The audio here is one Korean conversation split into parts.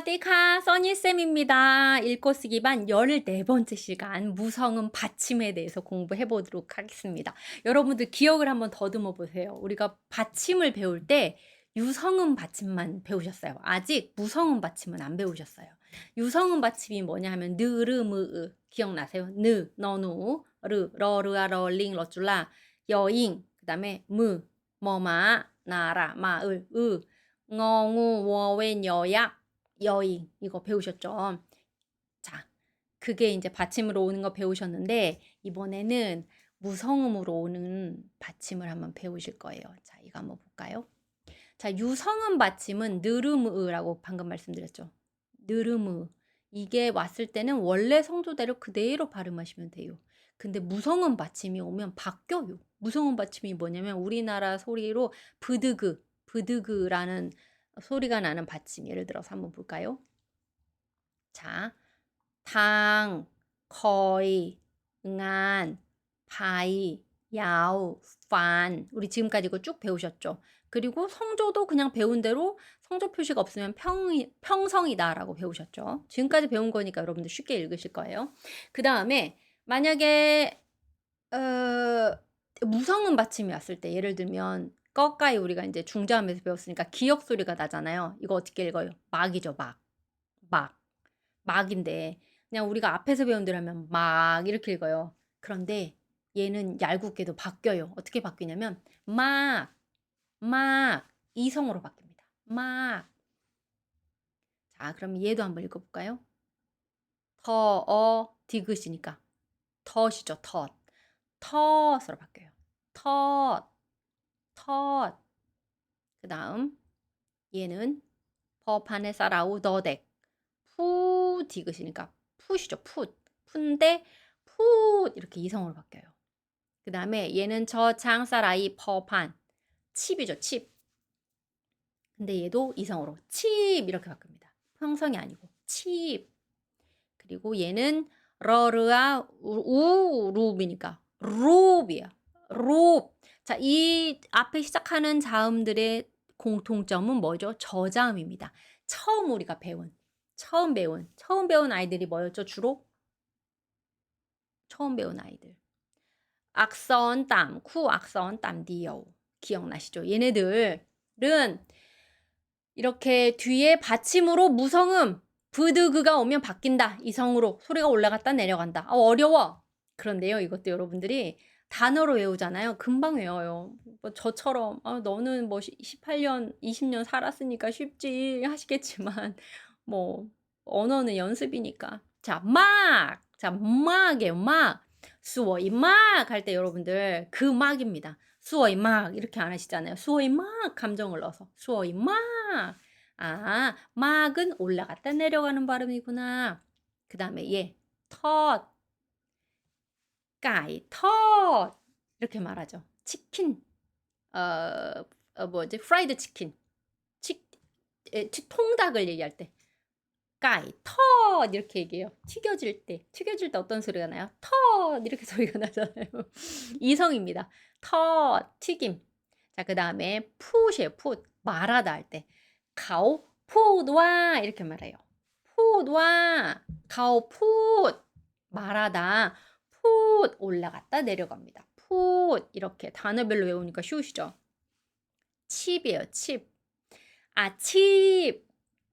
사와디카 써니쌤입니다. 읽고 쓰 기 반 14번째 시간 무성음 받침에 대해서 공부해 보도록 하겠습니다. 여러분들 기억을 한번 더듬어 보세요. 우리가 받침을 배울 때 유성음 받침만 배우셨어요. 아직 무성음 받침은 안 배우셨어요. 유성음 받침이 뭐냐 하면 느르무으 기억나세요? 느, 너누, 르, 러르아, 러링, 러줄라, 여잉, 그 다음에 무, 뭐마, 나라, 마을, 으, ng어งู워웬 여약 여인 이거 배우셨죠? 자, 그게 이제 받침으로 오는 거 배우셨는데 이번에는 무성음으로 오는 받침을 한번 배우실 거예요. 자, 이거 한번 볼까요? 자, 유성음 받침은 느르무라고 방금 말씀드렸죠. 느르무 이게 왔을 때는 원래 성조대로 그대로 발음하시면 돼요. 근데 무성음 받침이 오면 바뀌어요. 무성음 받침이 뭐냐면 우리나라 소리로 브드그 브드그라는 소리가 나는 받침 예를 들어서 한번 볼까요? 자, 당, 거의, 응안, 바이, 야우, 판 우리 지금까지 이거 쭉 배우셨죠? 그리고 성조도 그냥 배운 대로 성조 표시가 없으면 평, 평성이다라고 배우셨죠? 지금까지 배운 거니까 여러분들 쉽게 읽으실 거예요. 그 다음에 만약에 어, 무성음 받침이 왔을 때 예를 들면 꺼까이 우리가 이제 중자음에서 배웠으니까 기역 소리가 나잖아요. 이거 어떻게 읽어요? 막이죠, 막. 막. 막인데 그냥 우리가 앞에서 배운 대로 하면 막 이렇게 읽어요. 그런데 얘는 얄궂게도 바뀌어요. 어떻게 바뀌냐면 막, 막 이성으로 바뀝니다. 막. 자, 그럼 얘도 한번 읽어볼까요? 더, 어, 디귿이니까 덫이죠, 덫. 덫으로 바뀌어요. 덫. 텃. 그 다음 얘는 법한에 싸라우 너덱. 푸 디귿이니까 푸시죠. 풋. 푼데 풋 이렇게 이성으로 바뀌어요. 그 다음에 얘는 저 장사라이 법한. 칩이죠. 칩. 근데 얘도 이성으로 칩 이렇게 바뀝니다. 평성이 아니고 칩. 그리고 얘는 러르아 우룹이니까 룹이야. 룹. 자, 이 앞에 시작하는 자음들의 공통점은 뭐죠? 저자음입니다. 처음 우리가 배운, 처음 배운, 처음 배운 아이들이 뭐였죠? 주로? 처음 배운 아이들. 악선 땀, 쿠 악선 땀 디요. 기억나시죠? 얘네들은 이렇게 뒤에 받침으로 무성음, 브드그가 오면 바뀐다. 이성으로 소리가 올라갔다 내려간다. 어, 어려워. 그런데요, 이것도 여러분들이 단어로 외우잖아요. 금방 외워요. 뭐 저처럼 아, 너는 뭐 18년, 20년 살았으니까 쉽지 하시겠지만 뭐 언어는 연습이니까. 자, 막. 자, 막이에요. 막. 수어이 막 할 때 여러분들 그 막입니다. 수어이 막 이렇게 안 하시잖아요. 수어이 막 감정을 넣어서 수어이 막. 아, 막은 올라갔다 내려가는 발음이구나. 그 다음에 얘, 텄, 까이, 텄 이렇게 말하죠. 치킨, 어, 어 뭐지? 프라이드 치킨, 치, 에, 치, 통닭을 얘기할 때 까이, 텄 이렇게 얘기해요. 튀겨질 때, 튀겨질 때 어떤 소리가 나요? 텄 이렇게 소리가 나잖아요. 이성입니다. 텄, 튀김. 자, 그 다음에 풋이에요. 풋, 말하다 할 때. 가오, 풋와 이렇게 말해요. 풋와 가오, 풋 말하다. 풋 올라갔다 내려갑니다. 풋 이렇게 단어별로 외우니까 쉬우시죠? 칩이에요. 칩. 아, 칩.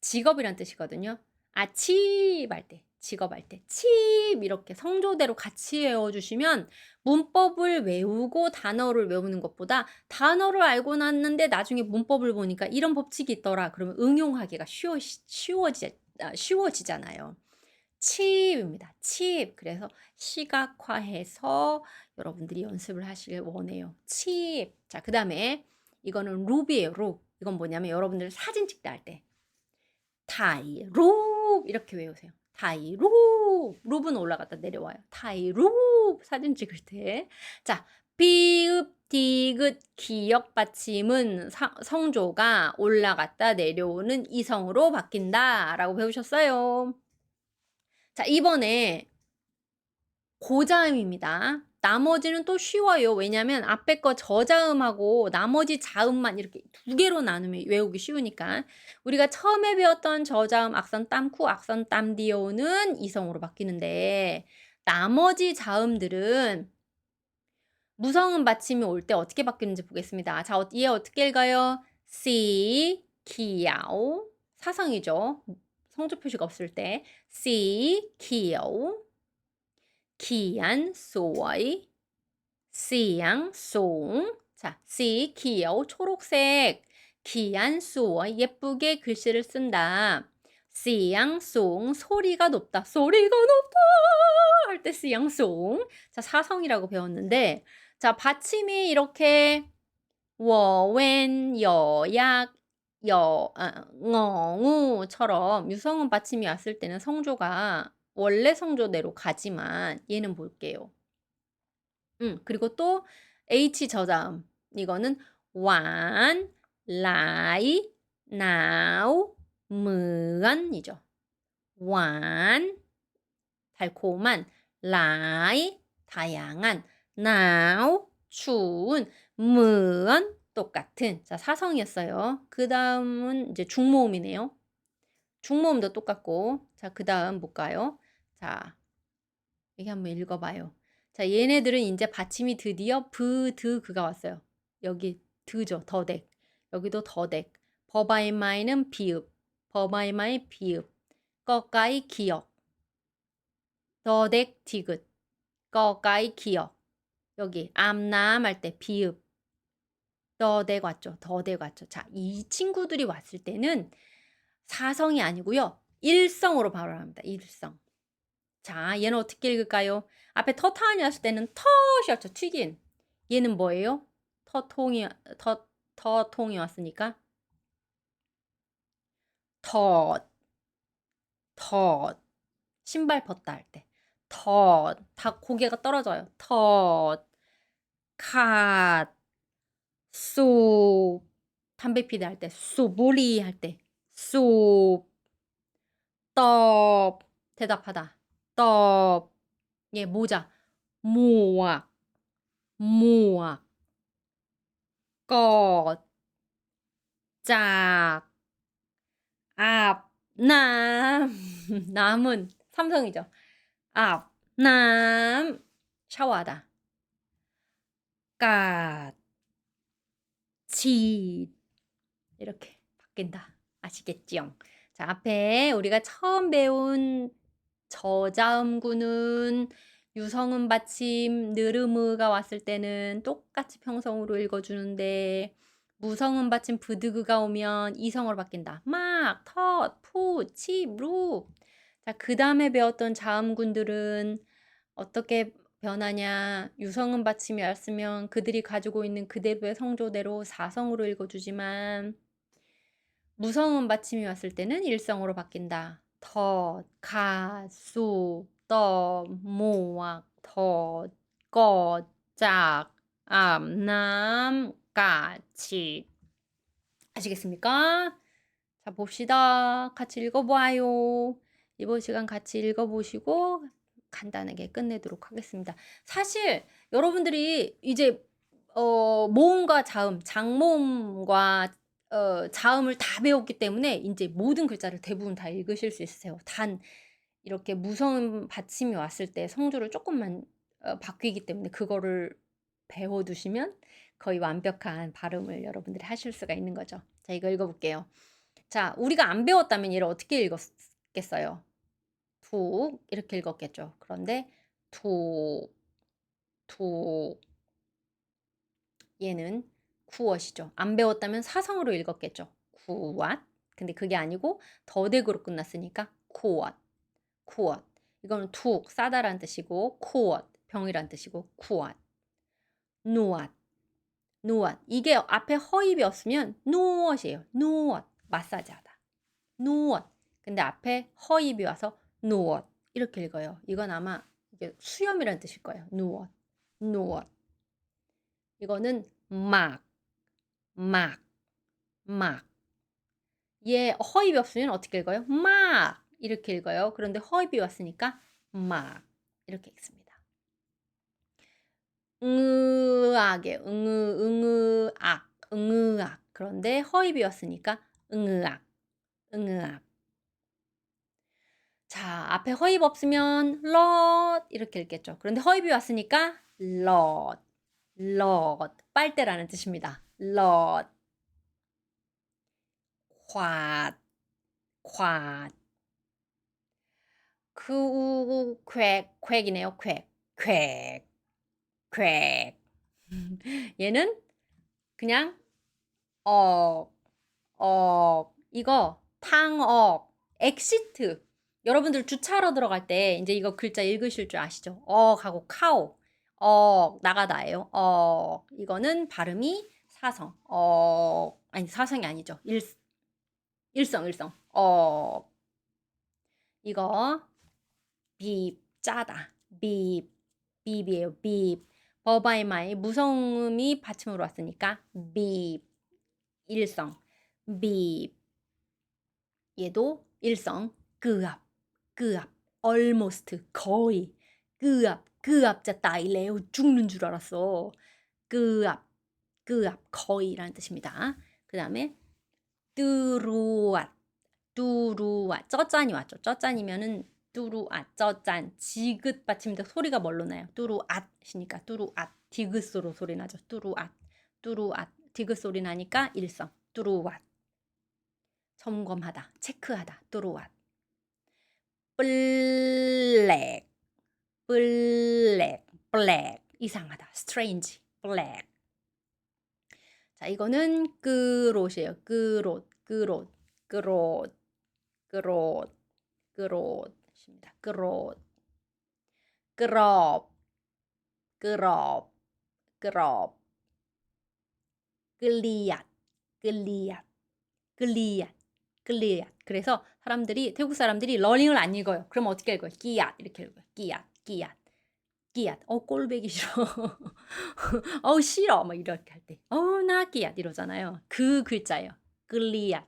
직업이란 뜻이거든요. 아, 칩할 때. 직업할 때. 칩 이렇게 성조대로 같이 외워주시면 문법을 외우고 단어를 외우는 것보다 단어를 알고 났는데 나중에 문법을 보니까 이런 법칙이 있더라. 그러면 응용하기가 쉬워, 쉬워지, 아, 쉬워지잖아요. 칩입니다. 칩. 그래서 시각화해서 여러분들이 연습을 하시길 원해요. 칩. 자, 그 다음에 이거는 룹이에요. 룹. 이건 뭐냐면 여러분들 사진 찍다 할 때. 타이, 룹. 이렇게 외우세요. 타이, 룹. 룹은 올라갔다 내려와요. 타이, 룹. 사진 찍을 때. 자, 비읍, 디귿, 기역 받침은 사, 성조가 올라갔다 내려오는 이성으로 바뀐다. 라고 배우셨어요. 자, 이번에 고자음입니다. 나머지는 또 쉬워요. 왜냐면 앞에 거 저자음하고 나머지 자음만 이렇게 두 개로 나누면 외우기 쉬우니까. 우리가 처음에 배웠던 저자음 악선 땀쿠 악선 땀디오는 이성으로 바뀌는데 나머지 자음들은 무성음 받침이 올 때 어떻게 바뀌는지 보겠습니다. 자, 어- 얘 어떻게 읽어요? 시, 키야오. 사성이죠. 성조 표시가 없을 때. 키안, 소이. 시양, 송. 자, 시, 키야오. 초록색. 키안, 소이. 예쁘게 글씨를 쓴다. 시양, 송. 소리가 높다. 소리가 높다. 할때 시양, 송. 자, 사성이라고 배웠는데 자, 받침이 이렇게 워웬, 여약, 여, 아, 엉우처럼 유성음 받침이 왔을 때는 성조가 원래 성조대로 가지만 얘는 볼게요. 음, 그리고 또 H 저자음. 이거는 완, 라이, 나우, 무안이죠. 완, 달콤한, 라이, 다양한, now 추운 무언 똑같은 자 사성이었어요. 그 다음은 이제 중모음이네요. 중모음도 똑같고 자그 다음 볼까요? 자 여기 한번 읽어봐요. 자 얘네들은 이제 받침이 드디어 브, 드, 그가 왔어요. 여기 드죠 더덱 여기도 더덱 버바이마이는 비읍 버바이마이 비읍 꺼까이 기역 더덱 디귿 꺼까이 기역 여기 암남 할 때 비읍 더댁 왔죠. 더댁 왔죠. 자, 이 친구들이 왔을 때는 사성이 아니고요. 일성으로 발음 합니다. 일성. 자, 얘는 어떻게 읽을까요? 앞에 터타니 왔을 때는 텄이었죠. 튀긴. 얘는 뭐예요? 터통이 터 터통이 왔으니까 덧. 덧. 신발 벗다 할 때. 덧. 다 고개가 떨어져요. 덧. 갓. 쏙. 담배 피다 할 때. 쏙. 몰이 할 때. 쏙. 떡. 대답하다. 떡. 예, 모자. 모악. 모악. 것. 짝. 앞. 남. 남은 삼성이죠. 앞, 남, 샤워하다. 까, 지 이렇게 바뀐다. 아시겠지요? 자, 앞에 우리가 처음 배운 저자음구는 유성음 받침 느르무가 왔을 때는 똑같이 평성으로 읽어주는데 무성음 받침 부드그가 오면 이성으로 바뀐다. 막, 텄, 푸, 치, 루. 자, 그 다음에 배웠던 자음군들은 어떻게 변하냐. 유성음 받침이 왔으면 그들이 가지고 있는 그대로의 성조대로 사성으로 읽어주지만 무성음 받침이 왔을 때는 일성으로 바뀐다. 덧, 가, 수, 떠, 모악, 덧, 것, 짝, 암, 남, 까치. 아시겠습니까? 자, 봅시다. 같이 읽어봐요. 이번 시간 같이 읽어보시고 간단하게 끝내도록 하겠습니다. 사실 여러분들이 이제 어, 모음과 자음, 장모음과 어, 자음을 다 배웠기 때문에 이제 모든 글자를 대부분 다 읽으실 수 있으세요. 단 이렇게 무성 받침이 왔을 때 성조를 조금만 어, 바뀌기 때문에 그거를 배워두시면 거의 완벽한 발음을 여러분들이 하실 수가 있는 거죠. 자, 이거 읽어볼게요. 자, 우리가 안 배웠다면 얘를 어떻게 읽었겠어요? 툭 이렇게 읽었겠죠. 그런데 툭, 툭 얘는 구엇이죠. 안 배웠다면 사성으로 읽었겠죠. 구왓. 근데 그게 아니고 더덱으로 끝났으니까 쿠엇, 쿠엇. 이거는 툭 싸다란 뜻이고 쿠엇 병이란 뜻이고 쿠엇. 누엇, 누엇. 이게 앞에 허입이 없으면 누엇이에요. 누엇. 마사지하다. 누엇. 근데 앞에 허입이 와서 누엇. 이렇게 읽어요. 이건 아마 이게 수염이란 뜻일 거예요. 누엇. 누엇. 이거는 막, 막, 막. 얘 허입이 없으면 어떻게 읽어요? 막 이렇게 읽어요. 그런데 허입이 왔으니까 막 이렇게 읽습니다. 응으악에 응으 응으악 응으악 그런데 허입이었으니까 응으악 응으악 자 앞에 허입 없으면 럿 이렇게 읽겠죠. 그런데 허입이 왔으니까 럿럿 빨대라는 뜻입니다. 럿 관, 관. 그, 우, 쾌, 쾌이네요. 쾌, 쾌, 쾌. 얘는 그냥 억, 억. 이거 탕억, 엑시트. 여러분들 주차하러 들어갈 때 이제 이거 글자 읽으실 줄 아시죠? 억하고 카오. 억 나가다예요. 억 이거는 발음이 사성. 어 아니 사성이 아니죠. 일 일성 일성. 어 이거 빕 짜다. 빕 빕이에요. 빕 버바이마이 무성음이 받침으로 왔으니까 빕 일성 빕 얘도 일성 그앞 그앞 almost 거의 그앞그 앞자 따이래요. 죽는 줄 알았어. 그 앞, 그 앞, 거의라는 뜻입니다. 그 다음에 뚜루앗, 뚜루앗, 쩌짠이 왔죠. 쩌짠이면은 뚜루앗, 쩌짠, 지긋 받침인데 소리가 뭘로 나요? 뚜루앗이니까 뚜루앗, 디귿 소로 소리 나죠. 뚜루앗, 뚜루앗, 디귿 소리 나니까 일성, 뚜루앗. 점검하다, 체크하다, 뚜루앗. 블랙, 블랙, 블랙. 이상하다. strange, black. 자, 이거는 끄롯이에요. 끄롯, 끄롯, 끄롯, 끄롯, 끄롯입니다. 끄롯. 끄럽, 끄럽, 끄럽. 끌리앗, 끌리앗, 끌리앗, 끌리앗. 그래서 사람들이 태국 사람들이 러닝을 안 읽어요. 그럼 어떻게 읽어요? 끼앗 이렇게 읽어요. 끼앗, 끼앗, 끼앗. 어 꼴배기 싫어. 어우 싫어. 막 이렇게 할 때. 어우 나 끼앗 이러잖아요. 그 글자예요. 끌리앗,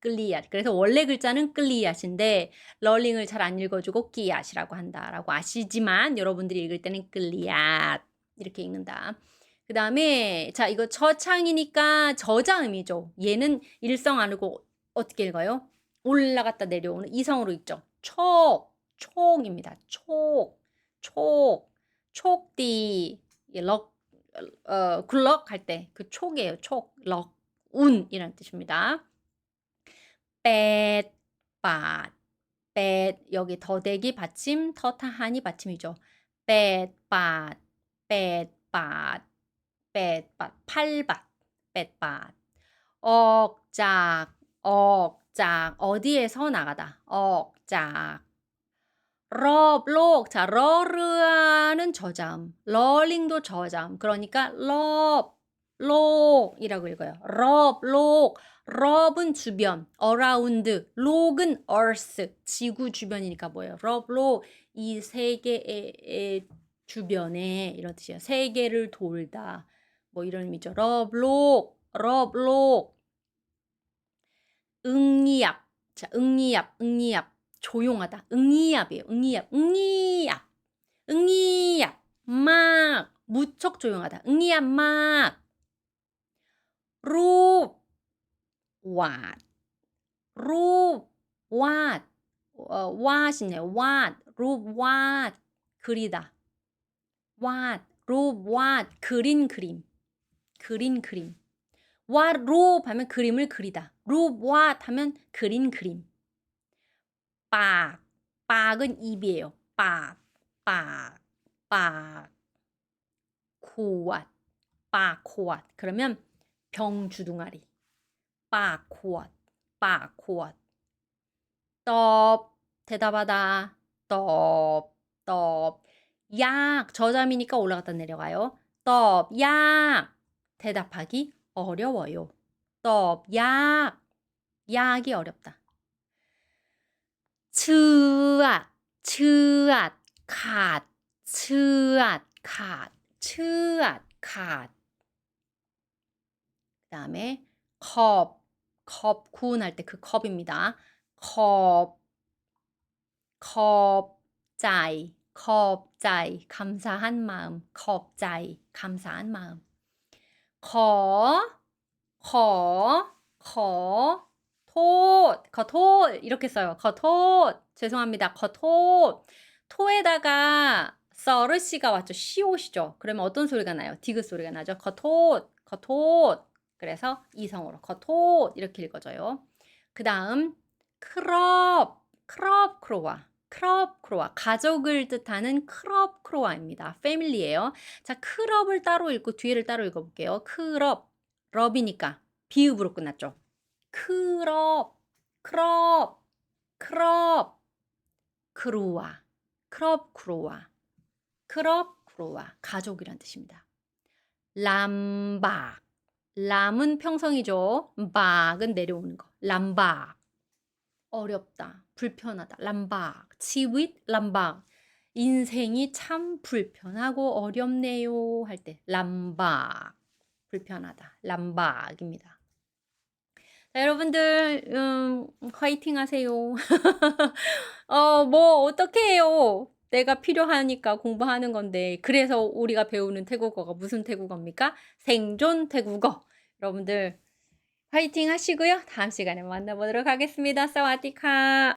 끌리앗. 그래서 원래 글자는 끌리앗인데 러닝을 잘 안 읽어주고 끼앗이라고 한다라고 아시지만 여러분들이 읽을 때는 끌리앗 이렇게 읽는다. 그 다음에 자 이거 저창이니까 저자음이죠. 얘는 일성 아니고 어떻게 읽어요? 올라갔다 내려오는 이성으로 읽죠. 촉, 촉입니다. 촉, 촉, 촉디, 럭, 어, 굴럭 할 때 그 촉이에요. 촉, 럭, 운이라는 뜻입니다. 뱃, 밭, 뱃, 여기 더대기 받침, 터타하니 받침이죠. 뱃, 밭, 뱃, 밭, 뱃, 밭, 팔밭, 뱃, 밭. 억작, 억작 어디에서 나가다 억작 럽, 록. 자, 러르아는 저자음. 러링도 저자음. 그러니까 럽, 록이라고 읽어요. 럽, 록. 럽은 주변, 어라운드. 록은 earth, 지구 주변이니까 뭐예요? 럽, 록. 이 세계의 주변에 이런 뜻이에요. 세계를 돌다. 뭐 이런 의미죠. 럽, 록. 럽, 록. 응이압. 자, 응이압, 응이압. 조용하다. 응이압이에요. 응이압, 응이압. 응이압. 막. 무척 조용하다. 응이압, 막. 룹. 왓. 룹. 왓. 어, 왓이네요. 왓. 룹, 왓. 그리다. 왓. 룹, 왓. 그린 그림. 그린 그림. 왓, 룹 하면 그림을 그리다. 룹, 왓 하면 그린 그림. 빡. 빡은 입이에요. 빡. 빡. 빡. 코왓. 빡, 코왓. 그러면 병 주둥아리. 빡, 코왓. 빡, 코왓. 떡. 대답하다. 떡. 떡. 약. 저잠이니까 올라갔다 내려가요. 떡. 약. 대답하기 어려워요. 떡. 약. 약이 어렵다. 츠앗, 츠앗, 갓, 츠앗, 갓, 츠앗, 갓. 그 다음에 컵, 컵 구운할 때 그 컵입니다. 컵, 컵, 짜이, 겁자이 감사한 마음 겁자이 감사한 마음 거, 거, 거, 톳, 거톳 이렇게 써요. 거톳 죄송합니다. 거톳 토에다가 서르시가 왔죠. 시옷이죠. 그러면 어떤 소리가 나요? 디귿 소리가 나죠. 거톳, 거톳 그래서 이성으로 거톳 이렇게 읽어져요. 그 다음 크롭, 크롭 크로아, 크롭 크로아 가족을 뜻하는 크롭 크로아입니다. 패밀리예요. 자, 크롭을 따로 읽고 뒤에를 따로 읽어 볼게요. 크롭, 럽이니까 비읍으로 끝났죠. 크롭, 크롭, 크롭, 크로아, 크롭 크로아, 크롭 크로아 가족이란 뜻입니다. 람박, 람은 평성이죠. 박은 내려오는 거. 람박. 어렵다. 불편하다. 람박. 치윗 람박. 인생이 참 불편하고 어렵네요. 할 때 람박. 불편하다. 람박입니다. 자, 여러분들 음, 화이팅 하세요. 어, 뭐 어떻게 해요? 내가 필요하니까 공부하는 건데 그래서 우리가 배우는 태국어가 무슨 태국어입니까? 생존 태국어. 여러분들 화이팅 하시고요. 다음 시간에 만나보도록 하겠습니다. 사와디카.